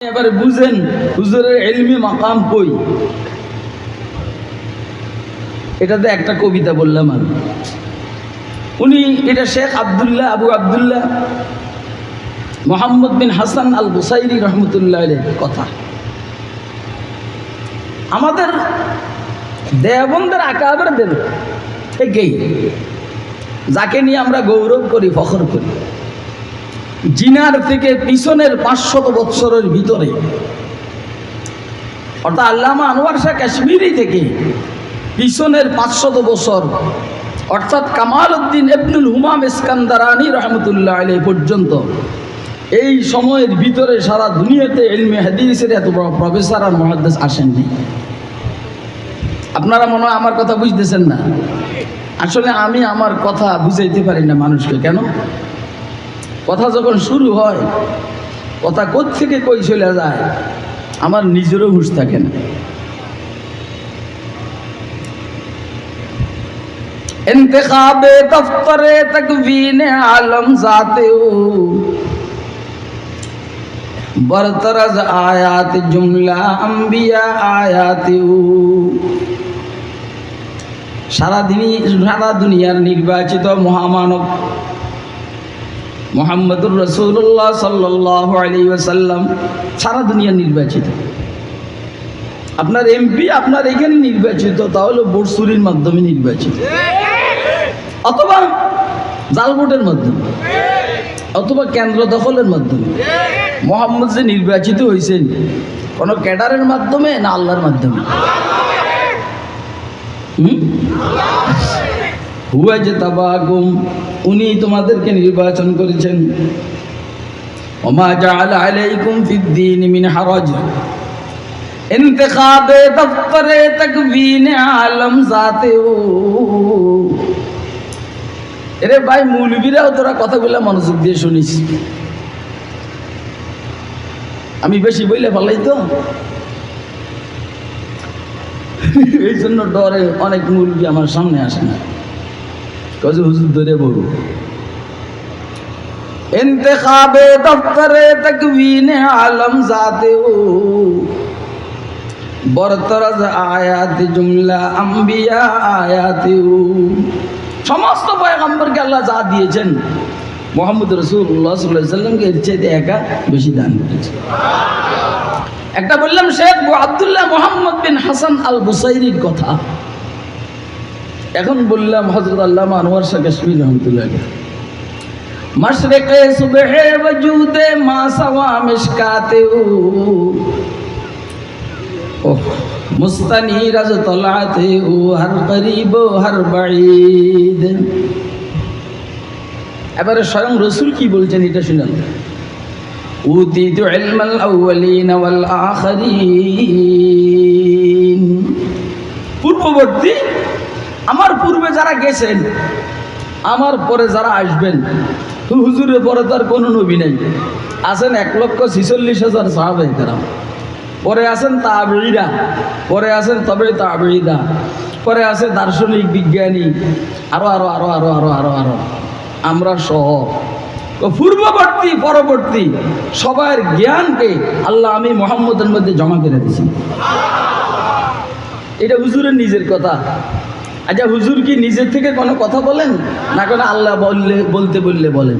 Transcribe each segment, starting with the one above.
এবারে বুঝেন, হুজুরের এলমি মাকাম কই? এটাতে একটা কবিতা বললাম আমি। উনি, এটা শেখ আবদুল্লাহ, আবু আবদুল্লাহ, মোহাম্মদ বিন হাসান আল বুসাইরি রহমতুল্লাহ কথা। আমাদের দেবন্দের আকাবেরদের থেকেই যাকে নিয়ে আমরা গৌরব করি, ফখর করি। জিনার থেকে পিছনের পাঁচশত বৎসরের ভিতরে। অর্থাৎ আল্লামা আনোয়ার শাহ কাশ্মীরি থেকে পিছনের পাঁচশত বছর, অর্থাৎ কামাল উদ্দিন এবনুল হুমাম ইস্কান্দারানি রহমতুল্লাহ আলী পর্যন্ত। এই সময়ের ভিতরে সারা দুনিয়াতে এলমে হাদিসের এত বড় প্রফেসর আর মহাদ্দেশ আসেননি। আপনারা মনে হয় আমার কথা বুঝতেছেন না? আসলে আমি আমার কথা বুঝাইতে পারি না মানুষকে। কেন? কথা যখন শুরু হয় কথা থেকে কই চলে যায় আমার নিজেরও হুশ থাকে না انتخاب دفتر تکوین عالم ذاتے ہو برطرز آیات جملہ انبیاء آیات ہو সারা সারা দুনিয়ার নির্বাচিত মহামানব মোহাম্মদুর রসুল্লাহ সাল্লাহ আলী ওসাল্লাম সারা দুনিয়া নির্বাচিত। আপনার এমপি আপনার এখানে নির্বাচিত তাহলে বর্ষুরির মাধ্যমে নির্বাচিত। অথবা জাল ভোটের মাধ্যমে, অথবা কেন্দ্র দখলের মাধ্যমে। মোহাম্মদ যে নির্বাচিত হয়েছেন, কোনো ক্যাডারের মাধ্যমে না আল্লাহর মাধ্যমে? হুম? তাবাগুম উনি তোমাদেরকে নির্বাচন করেছেন। ফিদ্দিন এরে ভাই মৌলবীরাও তোরা কথাগুলো মনোযোগ দিয়ে শুনিস। আমি বেশি বইলে ভালোই তো। এই জন্য ডরে অনেক মৌলবী আমার সামনে আসে না। কাজে হুজুর ধরে বলু انتخاب دفتر تکوین সমস্ত পয়গম্বরকে আল্লাহ যা দিয়েছেন, মোহাম্মদ রসুল্লাহ সাল্লামকে এর একা বেশি দান করেছে। একটা বললাম শেখ আবদুল্লাহ মোহাম্মদ বিন হাসান আল বুসাইরির কথা। এখন বললাম হজরত আল্লামা আনোয়ার শাহ কাশ্মীর রহমতুল্লাহ মশরকে সুবহে বজুদে মা সওয়া মিশকাতে مستنیر از طلعت او هر قریب و هر بعید এবারে স্বয়ং রসুল কি বলছেন এটা শুনেন উতিতু ইলমাল আউয়ালিন ওয়াল আখিরিন। পূর্ববর্তী আমার পূর্বে যারা গেছেন, আমার পরে যারা আসবেন, হুজুরের পরে তার কোনো নবী নেই। আছেন এক লক্ষ ছিচল্লিশ হাজার সাহাবাই কারাম। পরে আছেন তাবড়িরা পরে আছেন তবে তাবড়িদা পরে আছে দার্শনিক, বিজ্ঞানী, আরও আরও আরও আরও আরও আরও আরও। আমরা সহ। পূর্ববর্তী, পরবর্তী সবার জ্ঞানকে আল্লাহ আমি মোহাম্মদের মধ্যে জমা করে দিছি এটা হুজুরের নিজের কথা। আচ্ছা হুজুর কি নিজের থেকে কোনো কথা বলেন? না কোনো আল্লাহ বললে, বলতে বললে বলেন?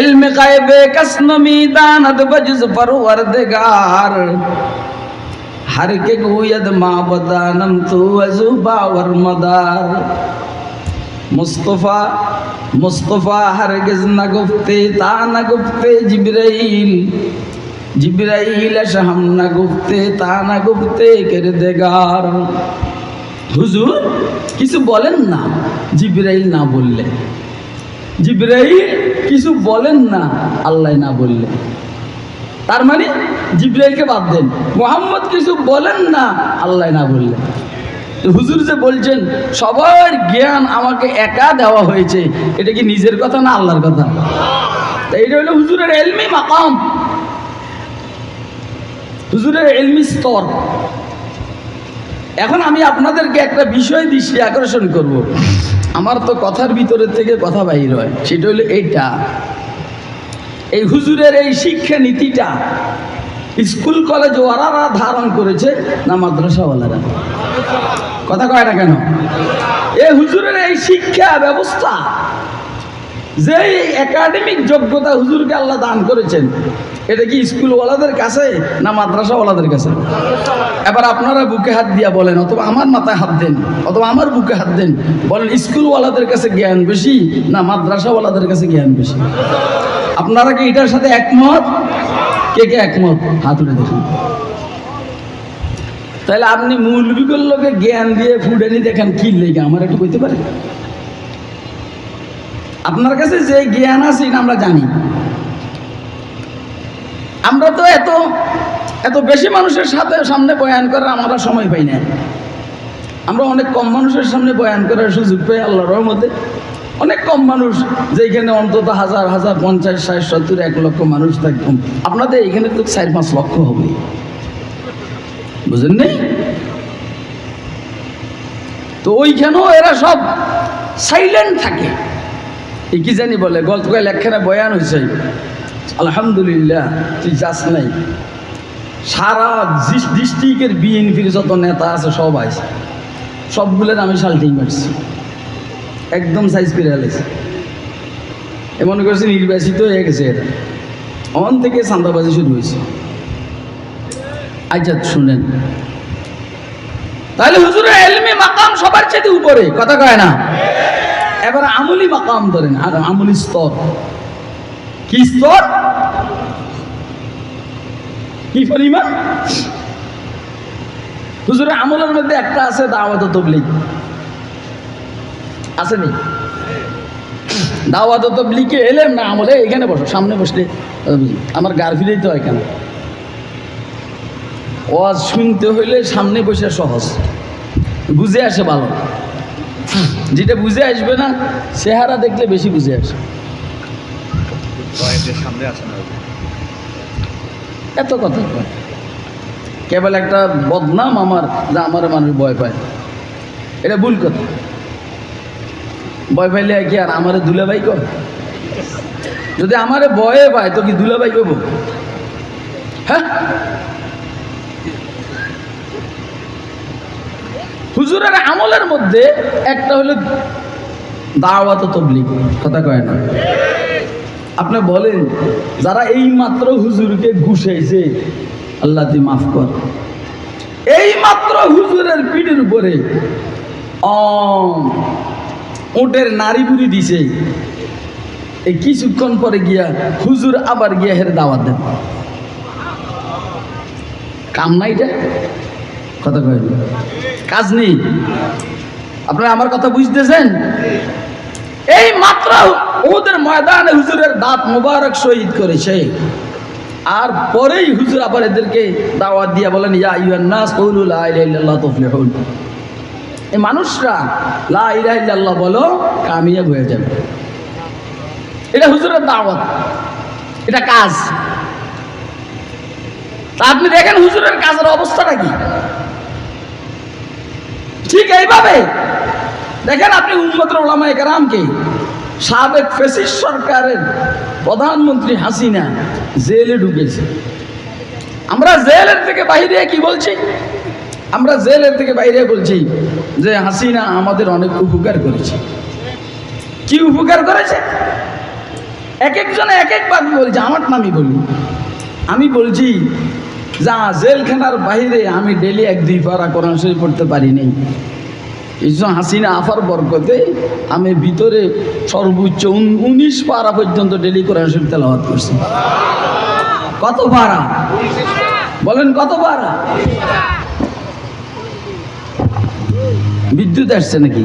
এলমে কায়েবে কাসনমি দানাত বজুজ পরওয়ারদেগার হর কে গুয়াদ মা বদানম তু আজুবা ওয়ারমাদার মুস্তফা মুস্তফা হরগিজ না গুফতে, তা না গুফতে জিবরাইল। জিবরাইল আশহাম না গুফতে, তা না গুফতে কেরদেগার। হুজুর, কিছু বলেন না, জিব্রাইল না বললে। জিব্রাইল, কিছু বলেন না, আল্লাহ না বললে। তার মানে জিব্রাইলকে বাদ দেন। মোহাম্মদ কিছু বলেন না, আল্লাহ না বললে। হুজুর যে বলছেন, সবার জ্ঞান আমাকে একা দেওয়া হয়েছে, এটা কি নিজের কথা না আল্লাহর কথা? তা এটা হলো হুজুরের এলমি মাকাম। হুজুরের এলমি স্তর। এখন আমি আপনাদেরকে একটা বিষয় দৃষ্টি আকর্ষণ করব। আমার তো কথার ভিতরে থেকে কথা বাহির হয়, সেটা হলো এইটা। এই হুজুরের এই শিক্ষা নীতিটা স্কুল, কলেজ ওরা ধারণ করেছে না মাদ্রাসাওয়ালারা? কথা কয় না কেন? এই হুজুরের এই শিক্ষা ব্যবস্থা যে একাডেমিক যোগ্যতা হুজুরকে আল্লাহ দান করেছেন, এটা কি স্কুলওয়ালাদের কাছে না মাদ্রাসাওয়ালাদের কাছে? এবার আপনারা বুকে হাত দিয়া বলেন, অথবা আমার মাথায় হাত দেন, অথবা আমার বুকে হাত দেন, বলেন স্কুলওয়ালাদের কাছে জ্ঞান বেশি না মাদ্রাসাওয়ালাদের কাছে জ্ঞান বেশি? আপনারা কি এটার সাথে একমত? কে কে একমত? হাত উঠে দেখুন। তাহলে আপনি মৌলবিগুলোকে জ্ঞান দিয়ে ফুডানি দেখেন, কি লেগে? আমার একটু বলতে পারেন? আপনার কাছে যে জ্ঞান আছে এটা আমরা জানি। আমরা তো এত এত বেশি মানুষের সাথে সামনে বয়ান করার আমরা সময় পাই না আমরা অনেক কম মানুষের সামনে বয়ান করার সুযোগ পাই আল্লাহর রহমতে। অনেক কম মানুষ যেখানে অন্তত হাজার হাজার, পঞ্চাশ, ষাট, সত্তর, এক লক্ষ মানুষ থাকতাম আপনাদের এখানে তো চার, পাঁচ লক্ষ হবে। বুঝলেন নেই তো ওইখানেও এরা সব সাইলেন্ট থাকে। এই কি জানি বলে গল্পকাল একখানে বয়ান হয়েছে আলহামদুলিল্লাহ, তুই যাস নাই। সারা ডিস্ট্রিক্টের বিএনপির যত নেতা আছে, সব আছে সবগুলোর আমি সাল্টিং মারছি। একদম সাইজ করে ফেলেছে। এমন করছে নির্বাচিত হয়ে গেছে অন থেকে চান্দাবাজি শুরু হয়েছে। আচ্ছা শুনেন। তাহলে হুজুরের এলমি মাকাম সবার চেয়ে উপরে, কথা কয় না? এবার আমলি মাকাম ধরেন আর আমলি স্তর। কি স্তর? কি পরিমাণ হুজুরের আমলের মধ্যে একটা আছে দাওয়াত তবলিগ। আসেনি? দাওয়াত তবলিগে এলেন না আমলে, এখানে বসো, সামনে বসলে আমার গার ফিরেই তো এখানে ওয়াজ শুনতে হইলে সামনে বসে সহজ। বুঝে আসে ভালো। যেটা বুঝে আসবে না চেহারা দেখলে বেশি বুঝে আসে। কয়েকদের সামনে আসে না। এত কথা। কেবল একটা বদনাম আমার যা আমার মানুষ ভয় পায়। এটা ভুল কথা। ভয় পাইলে কি আর আমারে দুলাভাই কর যদি আমারে ভয়ে পায় তো কি দুলাভাই কব হ্যাঁ? হুজুরের আমলের মধ্যে একটা হলো দাওয়াত তবলিগ, কথা কয় না? আপনি বলেন, যারা এই মাত্র হুজুরকে ঘুষাইছে, আল্লাহ তুই মাফ কর। এই মাত্র হুজুরের পিঠের উপরে উটের নারী বুড়ি দিছে। এই কিছুক্ষণ পরে গিয়া হুজুর আবার গিয়া হের দাওয়াত দেন। কাম নাই এটা? কথা কয়? কাজ নেই। আপনারা আমার কথা বুঝতেছেন? এই মাত্র ওদের ময়দানে হুজুরের দাঁত মোবারক শহীদ করেছে। আর পরেই হুজুর আবার এদেরকে দাওয়াত দিয়া বলেন, ইয়া ইউহান নাস কউলু লা ইলাহা ইল্লাল্লাহ তুফলিহুন। এই মানুষরা, লা ইলাহা বলো, কামিয়াব হয়ে যাবে। এটা হুজুরের দাওয়াত। এটা কাজ। তা আপনি দেখেন হুজুরের কাজের অবস্থাটা কি? ঠিক এইভাবে। দেখেন আপনি উম্মতের ওলামায়ে কারামকে সাবেক ফেসিস সরকারের প্রধানমন্ত্রী হাসিনা জেলে ঢুকেছে। আমরা জেলের থেকে বাইরে কি বলছি? আমরা জেলের থেকে বাইরে বলছি যে হাসিনা আমাদের অনেক উপকার করেছে। কি উপকার করেছে? এক একজনে এক এক বাদ বলছে, আমার নামই বলি আমি বলছি যা জেলখানার বাইরে আমি ডেলি এক দুই পারা কোরআন শরীফ পড়তে পারি নাই এই হাসিনা আফার বরকতে আমি ভিতরে সর্বোচ্চ উন- উনিশ পারা পর্যন্ত ডেলি কোরআন শরীফ তেলাওয়াত করছি। কত পারা? বলেন কত পারা? বিদ্যুৎ আসছে নাকি?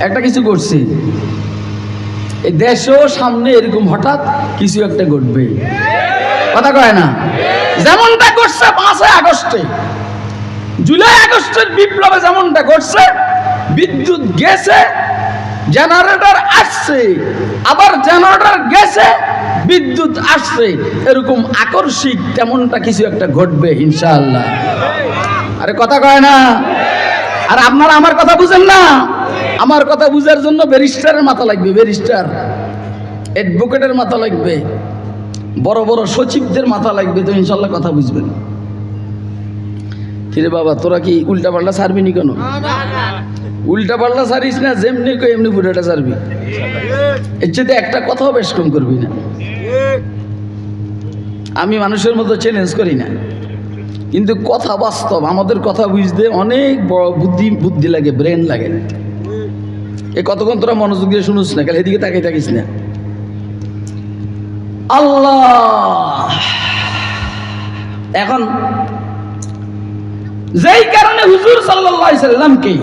একটা কিছু করছে এই দেশেও সামনে এরকম হঠাৎ কিছু একটা ঘটবে। কথা কয় না? যেমনটা করছে পাঁচই আগস্টে, জুলাই আগস্টের বিপ্লবে যেমনটা ঘটছে, বিদ্যুৎ গেছে, জেনারেটর আসছে, আবার জেনারেটর গেছে, বিদ্যুৎ আসছে। এরকম আকর্ষিক তেমনটা কিছু একটা ঘটবে, ইনশাআল্লাহ। আরে কথা কয় না? আর আপনারা আমার কথা বুঝেন না? আমার কথা বুঝার জন্য ব্যারিস্টারের মাথা লাগবে, ব্যারিস্টার। অ্যাডভোকেটের মাথা লাগবে। বড় বড় সচিবদের মাথা লাগবে তো ইনশাল্লাহ কথা বুঝবেন। কিরে বাবা তোরা কি উল্টা পাল্টা সারবি নি কেন? উল্টা পাল্টা সারিস না যেমনি কই এমনি পুরোটা সারবি এর চেয়ে একটা কথাও বেশ কম করবি না। আমি মানুষের মতো চ্যালেঞ্জ করি না। কিন্তু কথা বাস্তব আমাদের কথা বুঝতে অনেক বড় বুদ্ধি বুদ্ধি লাগে ব্রেন লাগে। এ কতক্ষণ তোরা মনোযোগ দিয়ে শুনুস না খালি এদিকে তাকিয়ে থাকিস না। আল্লাহ। এখন, যেই কারণে হুজুর সাল্লাহ সাল্লামকে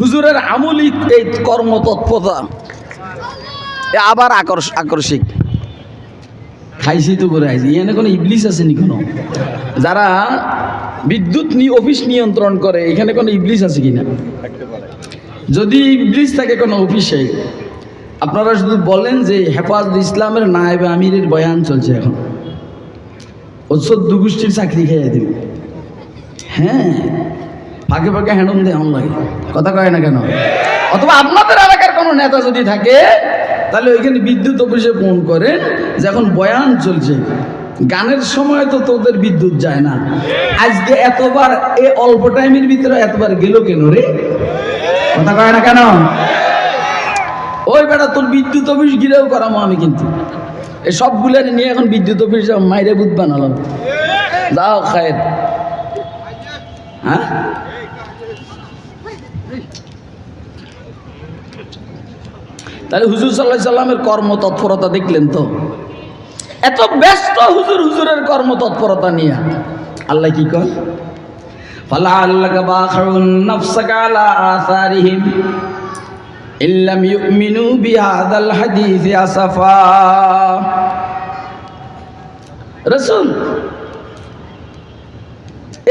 হুজুরের আমলি এই কর্মতৎপরতা আবার আকর্ষ, আকর্ষিক। খাইছি তো করে আইছি, এখানে কোনো ইবলিস আছে নি কোনো? যারা বিদ্যুৎ নি, অফিস নিয়ন্ত্রণ করে, এখানে কোনো ইবলিস আছে কিনা? যদি ইবলিস থাকে কোনো অফিসে আপনারা শুধু বলেন যে হেফাজত ইসলামের নায়েব আমিরের বয়ান চলছে এখন। ও চোদ্দ গোষ্ঠীর চাকরি খেয়ে দেবে হ্যাঁ ফাঁকে ফাঁকে হ্যান্ডম দিয়ে লাগে। কথা কয় না কেন? অথবা আপনাদের এলাকার কোনো নেতা যদি থাকে, তাহলে ওইখানে বিদ্যুৎ অফিসে ফোন করেন যে এখন বয়ান চলছে। গানের সময় তো তোদের বিদ্যুৎ যায় না। আজকে এতবার, এ অল্প টাইমের ভিতরে এতবার গেল কেন রে? কথা কয় না কেন? ওই বেটা, তোর বিদ্যুৎ অফিস গিরেও করামো আমি কিন্তু। এই সবগুলো নিয়ে এখন বিদ্যুৎ অফিস মাইরে বুধ বানালাম। যাও, খায়ের। হ্যাঁ? তাহলে হুজুর সাল্লাহ সাল্লামের কর্মতৎপরতা দেখলেন তো? এত ব্যস্ত হুজুর হুজুরের কর্মতৎপরতা নিয়ে। আল্লাহ কি কয়? ফালা আল্লাহ ইল্লাম ইউমিনু বিহাদাল হাদিস আসাফা। রসুন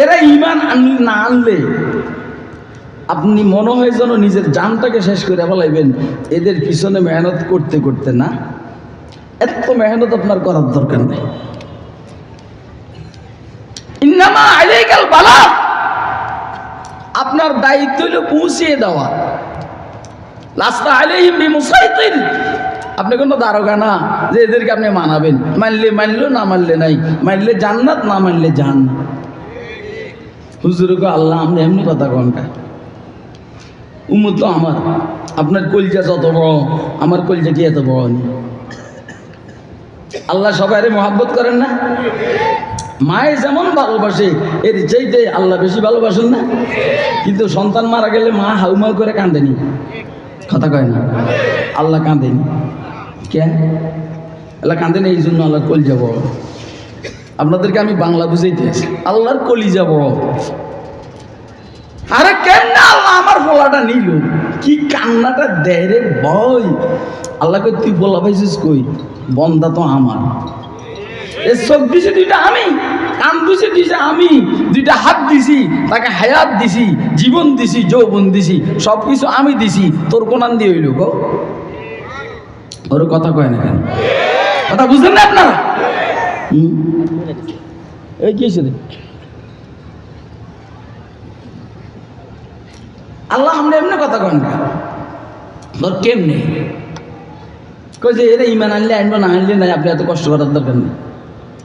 এরা ইমান না আনলে আপনি মনে হয় যেন নিজের জানটাকে শেষ করে ফেলাইবেন। এদের পিছনে মেহনত করতে করতে না। এত মেহনত আপনার করার দরকার নেই। ইন্নামা আলাইকাল বালা আপনার দায়িত্ব হলো পৌঁছিয়ে দেওয়া। আপনি কোনো দারোগা না যে এদেরকে আপনি মানাবেন। মানলে মানলো, না মানলে নাই। মানলে জান্নাত, না মানলে জান্নাত হুজুরকে আল্লাহ আপনি এমনি কথা কনটা উম্মত তো আমার। আপনার কলজা যত বড়, আমার কলজা কি এত বড় নেই আল্লাহ সবাই মহাব্বত করেন না? মায়ে যেমন ভালোবাসে, এর চাইতে আল্লাহ বেশি ভালোবাসেন না? কিন্তু সন্তান মারা গেলে মা হাউমাউ করে কাঁদেনি। কথা কয় না? আল্লাহ কাঁদেনি কে? আল্লাহ কাঁদেনি এই জন্য আল্লাহ কলিজা যাব। আপনাদেরকে আমি বাংলা বুঝাইতে আছি। আল্লাহর কলি যাব। আরে কেন আল্লাহ আমার বলাটা নিল? কি কান্নাটা দেয় রে বই আল্লাহকে তুই বলা পাইছিস কই? বন্দা তো আমার। এ চোখ দিছে দুইটা আমি, কান দিছে দিছে আমি, দুইটা হাত দিছি, তাকে হায়াত দিছি, জীবন দিছি, যৌবন দিছি সব কিছু আমি দিছি, তোর কোনান দিয়ে হইল গো? ওর কথা কয় না কেন? কথা বুঝলেন না আপনারা? এই কি আল্লাহ আমরা এমনি কথা কন না তোর কেমনে? কই যে এরা ইমান আনলে আনব, না আনলে নাই, আপনি এত কষ্ট করার দরকার নেই।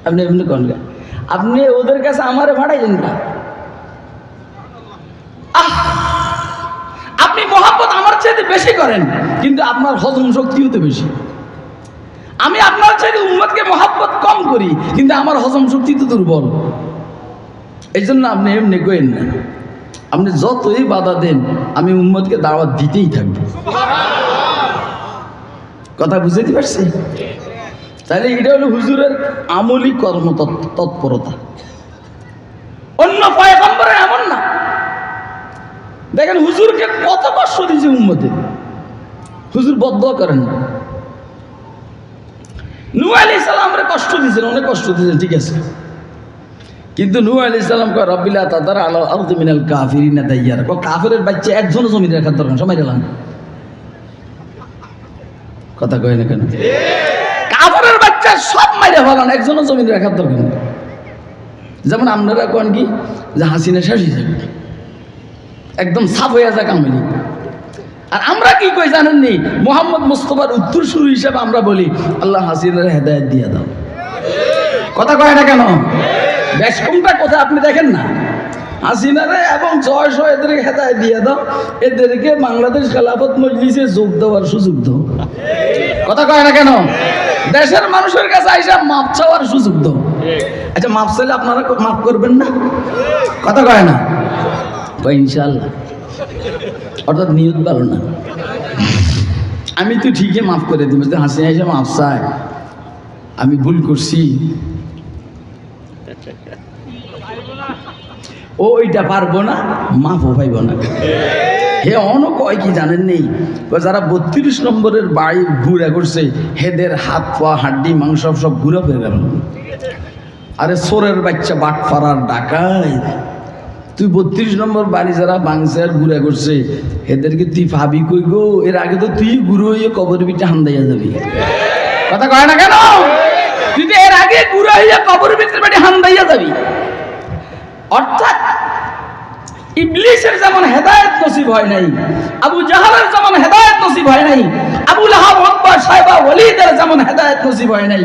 আপনি এমনি কন। আপনি ওদের কাছে আমারে ভাড়াইলেন না! আপনি মহাব্বত আমার চাইতে বেশি করেন কিন্তু আপনার হজম শক্তিও তো বেশি। আমি আপনার চাইতে উম্মতকে মহাব্বত কম করি কিন্তু আমার হজম শক্তি তো দুর্বল। এই জন্য আপনি এমনি কইেন না। আপনি যতই বাধা দেন আমি উম্মতকে দাওয়াত দিতেই থাকব। কথা বুঝতে পারছি? তাহলে এটা হলো হুজুরের আমলি কর্ম তৎপরতা। অন্য পয়গম্বরে এমন না। দেখেন হুজুরকে কত কষ্ট দিয়েছে উম্মতে। হুজুর বদ্ধ করেন না। নু আলি সালামরে কষ্ট দিয়েছেন, অনেক কষ্ট দিয়েছেন, ঠিক আছে। কিন্তু নু আলি সালাম কয় রব্বিল্লা তাদার আলো আউদ মিনাল কাফিরিনা দাইয়ার। কয়, কাফিরের বাচ্চা একজন জমি রাখার দরকার সময় গেলাম কথা কয় না কেন? কাফিরের সব মাইরে ফেলান, একজনও জমি রাখার দরকার নেই। যেমন আপনারা কোন কি, যে হাসিনা শাসি যাবে। একদম সাফ হয়ে যাক আমি আর আমরা কি কই জানেননি মোহাম্মদ মুস্তফার উত্তর শুরু হিসাবে আমরা বলি, আল্লাহ হাসিনার হেদায়ত দিয়ে দাও। কথা কয় না কেন? কোনটা কোথায় আপনি দেখেন না? হাসিনারে এবং জয় সহ এদেরকে হেদায় দিয়ে দাও, এদেরকে বাংলাদেশ খেলাফত মজলিসে যোগ দেওয়ার সুযোগ দাও। কথা কয় না কেন? দেশের মানুষের কাছে আইসা মাপ চাওয়ার সুযোগ দাও। আচ্ছা মাপ চাইলে আপনারা মাফ করবেন না? কথা কয় না? কয় ইনশাল্লাহ অর্থাৎ নিয়ত ভালো না। আমি তো ঠিকই মাফ করে দিব যে হাসি হাসি মাফ চাই। আমি ভুল করছি। ও, ওইটা পারব না, মাফও পাইব না। হে অন কয় কি জানেন নেই? যারা বত্রিশ নম্বরের বাড়ি ঘুরে করছে হেদের হাত পা, হাড্ডি, মাংস সব ঘুরে ফিরে গেল আরে সোরের বাচ্চা বাট ফারার ডাকাই তুই বত্রিশ নম্বর বাড়ি যারা বাংছে আর ঘুরে করছে এদেরকে তুই ভাবি কই গো? এর আগে তো তুই গুরু হইয়ে কবর পিঠে হান্দাইয়া যাবি। কথা কয় না কেন? তুই তো এর আগে গুরু হইয়া কবর পিঠে হান্দাইয়া যাবি। অর্থাৎ ইবলিসের যেমন হেদায়েত নসিব হয় নাই, আবু জাহালের যেমন হেদায়েত নসিব হয় নাই, আবু লাহাব, আকবর সাহেবা, ওলিদের যেমন হেদায়েত নসিব হয় নাই,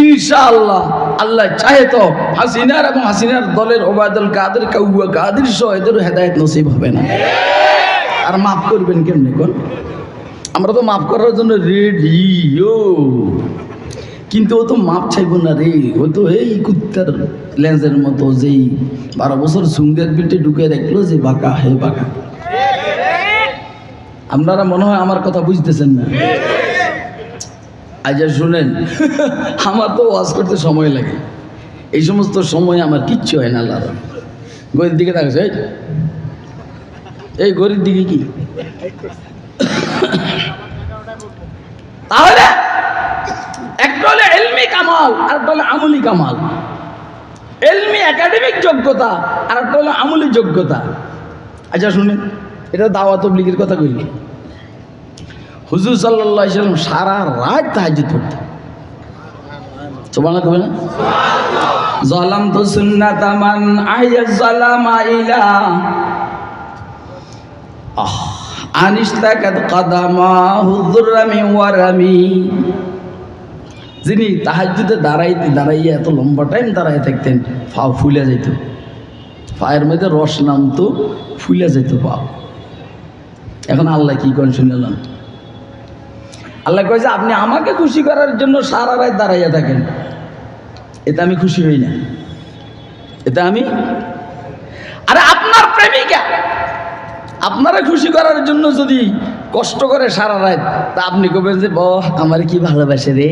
ইনশাআল্লাহ আল্লাহ চাহে তো হাসিনার এবং হাসিনার দলের ওবায়দুল কাদের, কাউয়া কাদের সহ এদের হেদায়েত নসিব হবে না। আর মাফ করবেন কেমনি কোন? আমরা তো মাফ করার জন্য রেডিও। কিন্তু ও তো মাপ চাইব না রে। ও তো এই কুত্তার লেন্সের মতো যেই বারো বছর সুঙ্গের পিঠে ঢুকে দেখল যে বাঁকা, হে বাঁকা। আপনারা মনে হয় আমার কথা বুঝতেছেন না। আজ শুনেন, আমার তো ওয়াজ করতে সময় লাগে। এই সমস্ত সময় আমার কিচ্ছু হয় না আল্লাহ গরির দিকে থাকছে এই গরির দিকে কি তাহলে একটা হলো কামাল আর একটা হলো আমলি কামাল। এলমি একাডেমিক যোগ্যতা আর একটা হলো আমলি যোগ্যতা। আচ্ছা শুনেন এটা দাওয়াত তবলিগের কথা কইলি। হুজুর সাল্লাহ সাল্লাম সারা রাত তাহাজ্জুদ পড়তেন। সোমানা কবে না? জলাম তো সুন্নাত মান আইয়া জালামা ইলা। আহ আনিস্তাকাত কাদামা হুদুরামি ওয়ারামি। যিনি তাহাজ্জুদে দাঁড়াই দাঁড়াইয়া এত লম্বা টাইম দাঁড়াই থাকতেন ফাও ফুলে যেত ফায়ের মধ্যে রস নামতো ফুলে যেত পাও। এখন আল্লাহ কি করেন শুনলাম আল্লাহ কয়েছে আপনি আমাকে খুশি করার জন্য সারা রাত দাঁড়াইয়া থাকেন। এতে আমি খুশি হই না। এতে আমি আরে আপনার প্রেমিকা। আপনারা খুশি করার জন্য যদি কষ্ট করে সারা রাত। তা আপনি কবেন যে বহ আমার কি ভালোবাসে রে?